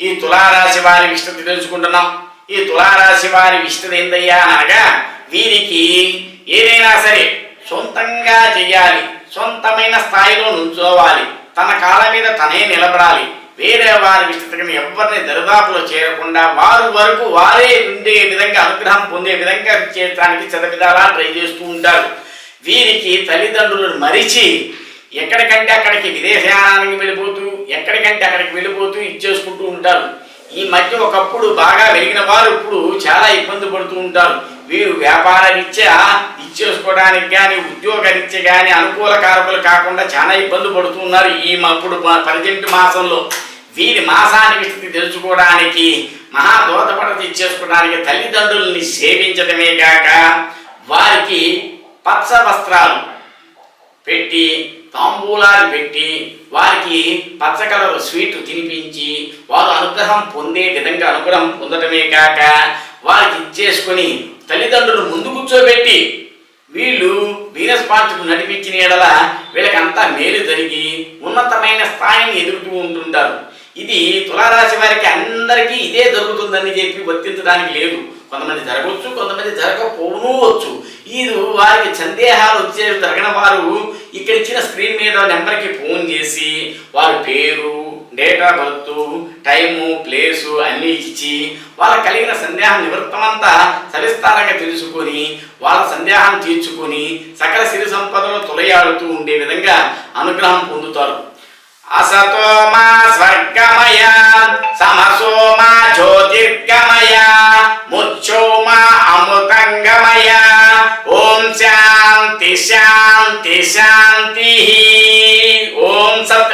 ఈ తులారాశి వారి విష్ణుతి తెలుసుకుంటున్నాం. ఈ తులారాశి వారి విష్ణుతి ఏందయ్యా అనగా వీరికి ఏదైనా సరే సొంతంగా చేయాలి సొంతమైన స్థాయిలో నుంచోవాలి తన కాళ్ళ మీద తనే నిలబడాలి. వేరే వారి విస్తృతిని ఎవరిని దరిదాపులో చేరకుండా వారు వరకు వారే ఉండే విధంగా అనుగ్రహం పొందే విధంగా చేయడానికి చదవిధాలా ట్రై చేస్తూ ఉంటారు. వీరికి తల్లిదండ్రులను మరిచి ఎక్కడికంటే అక్కడికి విదేశానికి వెళ్ళిపోతూ ఎక్కడికంటే అక్కడికి వెళ్ళిపోతూ ఇచ్చేసుకుంటూ ఉంటారు. ఈ మధ్య ఒకప్పుడు బాగా వెలిగిన వారు ఇప్పుడు చాలా ఇబ్బంది పడుతూ ఉంటారు. వీరు వ్యాపార రీత్యా ఇచ్చేసుకోవడానికి కానీ ఉద్యోగరీత్యా కానీ అనుకూల కారకులు కాకుండా చాలా ఇబ్బంది పడుతున్నారు ఈ అప్పుడు ప్రజెంట్ మాసంలో. వీరి మాసానికి స్థితి తెలుసుకోవడానికి మహా దోతపడత ఇచ్చేసుకోవడానికి తల్లిదండ్రుల్ని సేవించడమే కాక వారికి పచ్చ వస్త్రాలు పెట్టి తాంబూలాలు పెట్టి వారికి పచ్చ కలర్ స్వీట్ తినిపించి వారు అనుగ్రహం పొందే విధంగా అనుగ్రహం పొందటమే కాక వారికి ఇచ్చేసుకొని తల్లిదండ్రులు ముందు కూర్చోబెట్టి వీళ్ళు వీనస్ పార్టీకు నడిపించిన ఎడల వీళ్ళకంతా మేలు జరిగి ఉన్నతమైన స్థాయిని ఎదుగుతూ ఉంటుంటారు. ఇది తులారాశి వారికి అందరికీ ఇదే జరుగుతుందని చెప్పి వర్తించడానికి లేదు. కొంతమంది జరగవచ్చు కొంతమంది జరగకపోవచ్చు ఇది వారికి సందేహాలు వచ్చే జరగని వారు ఇక్కడ ఇచ్చిన స్క్రీన్ మీద నెంబర్కి ఫోన్ చేసి వారి పేరు date of birth time place అన్నీ ఇచ్చి వాళ్ళకి కలిగిన సందేహం నివృత్తమంతా సవిస్తారంగా తెలుసుకొని వాళ్ళ సందేహాన్ని తీర్చుకొని సకల సిరి సంపదలు తొలయాడుతూ ఉండే విధంగా అనుగ్రహం పొందుతారు. అసతో మా స్వర్గమయ శాంతి శాంతి ఓం సత్